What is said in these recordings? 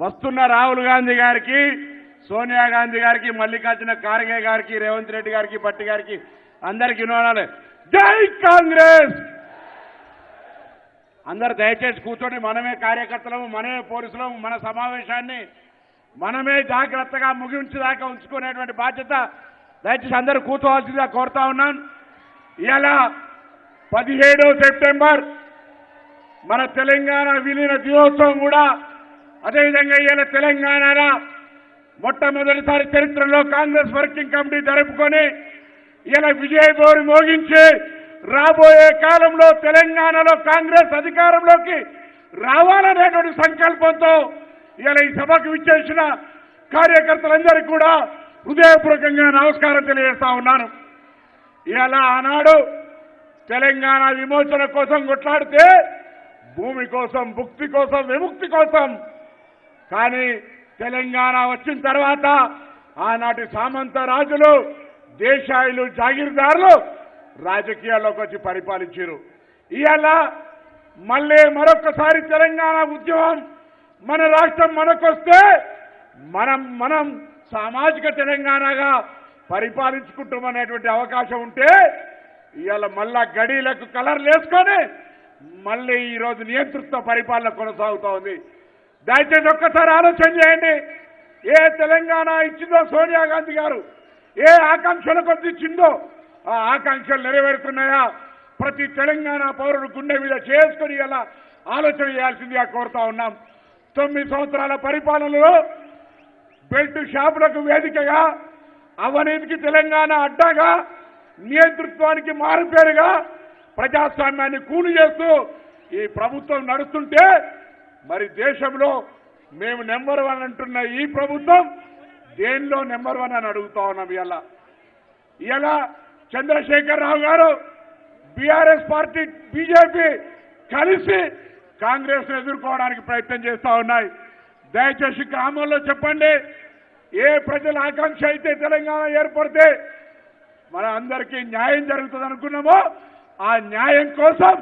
వస్తున్న రాహుల్ గాంధీ గారికి సోనియా గాంధీ గారికి మల్లికార్జున ఖార్గే గారికి రేవంత్ రెడ్డి గారికి భట్టి గారికి అందరికీ వినోదాలు. జై కాంగ్రెస్! అందరు దయచేసి కూర్చొని మనమే కార్యకర్తలము మనమే పోలీసులము మన సమావేశాన్ని మనమే జాగ్రత్తగా ముగించేదాకా ఉంచుకునేటువంటి బాధ్యత దయచేసి అందరూ కూర్చోవాల్సిందిగా కోరుతా ఉన్నాను. ఇలా పదిహేడో సెప్టెంబర్ మన తెలంగాణ విలీన దినోత్సవం కూడా అదేవిధంగా ఇవాళ తెలంగాణ మొట్టమొదటిసారి చరిత్రలో కాంగ్రెస్ వర్కింగ్ కమిటీ జరుపుకొని ఇలా విజయబోరి మోగించి రాబోయే కాలంలో తెలంగాణలో కాంగ్రెస్ అధికారంలోకి రావాలనేటువంటి సంకల్పంతో ఇలా ఈ సభకు విచ్చేసిన కార్యకర్తలందరికీ కూడా హృదయపూర్వకంగా నమస్కారం తెలియజేస్తా ఉన్నాను. ఇలా ఆనాడు తెలంగాణ విమోచన కోసం కొట్లాడితే భూమి కోసం భుక్తి కోసం విముక్తి కోసం కానీ తెలంగాణ వచ్చిన తర్వాత ఆనాటి సామంత రాజులు దేశాయులు జాగీర్దారులు రాజకీయాల్లోకి వచ్చి పరిపాలించారు. ఇవాళ మళ్ళీ మరొకసారి తెలంగాణ ఉద్యమం మన రాష్ట్రం మనకొస్తే మనం మనం సామాజిక తెలంగాణగా పరిపాలించుకుంటామనేటువంటి అవకాశం ఉంటే ఇవాళ మళ్ళా గడీలకు కలర్లు వేసుకొని మళ్ళీ ఈరోజు నియంతృత్వ పరిపాలన కొనసాగుతోంది దయచేసి ఒక్కసారి ఆలోచన చేయండి. ఏ తెలంగాణ ఇచ్చిందో సోనియా గాంధీ గారు ఏ ఆకాంక్షల కొద్ది ఇచ్చిందో ఆ ఆకాంక్షలు నెరవేరుతున్నాయా? ప్రతి తెలంగాణ పౌరుడు గుండె మీద చేసుకుని ఇలా ఆలోచన చేయాల్సిందిగా కోరుతా ఉన్నాం. తొమ్మిది సంవత్సరాల పరిపాలనలో బెల్ట్ షాపులకు వేదికగా అవినీతికి తెలంగాణ అడ్డాగా నియంతృత్వానికి మారుపేరుగా ప్రజాస్వామ్యాన్ని కూలి చేస్తూ ఈ ప్రభుత్వం నడుస్తుంటే మరి దేశంలో మేము నెంబర్ వన్ అంటున్న ఈ ప్రభుత్వం దేనిలో నెంబర్ వన్ అని అడుగుతా ఉన్నాం ఇలా ఇలా చంద్రశేఖర్ రావు గారు బీఆర్ఎస్ పార్టీ బీజేపీ కలిసి కాంగ్రెస్ ఎదుర్కోవడానికి ప్రయత్నం చేస్తా ఉన్నాయి. దయచేసి గ్రామంలో చెప్పండి ఏ ప్రజల ఆకాంక్ష అయితే తెలంగాణ ఏర్పడితే మన అందరికీ న్యాయం జరుగుతుంది అనుకున్నామో ఆ న్యాయం కోసం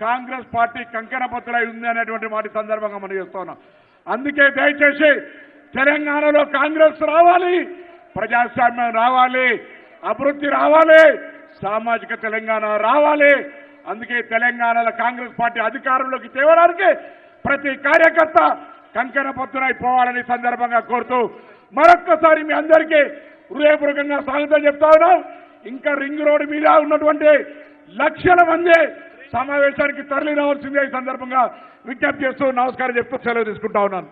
కాంగ్రెస్ పార్టీ కంకణపత్రై ఉంది అనేటువంటి వాటి సందర్భంగా మనం చేస్తున్నాం అందుకే దయచేసి తెలంగాణలో కాంగ్రెస్ రావాలి ప్రజాస్వామ్యం రావాలి అభివృద్ధి రావాలి సామాజిక తెలంగాణ రావాలి. అందుకే తెలంగాణలో కాంగ్రెస్ పార్టీ అధికారంలోకి తేవడానికి ప్రతి కార్యకర్త కంకణ పోవాలని సందర్భంగా కోరుతూ మరొక్కసారి మీ అందరికీ హృదయపూర్వకంగా స్వాగతం చెప్తా ఉన్నాం. ఇంకా రింగ్ రోడ్డు మీద ఉన్నటువంటి లక్షల మంది సమావేశానికి తరలి రావాల్సిందే ఈ సందర్భంగా విజ్ఞప్తి చేస్తూ నమస్కారం చెప్తూ సెలవు తీసుకుంటా ఉన్నాను.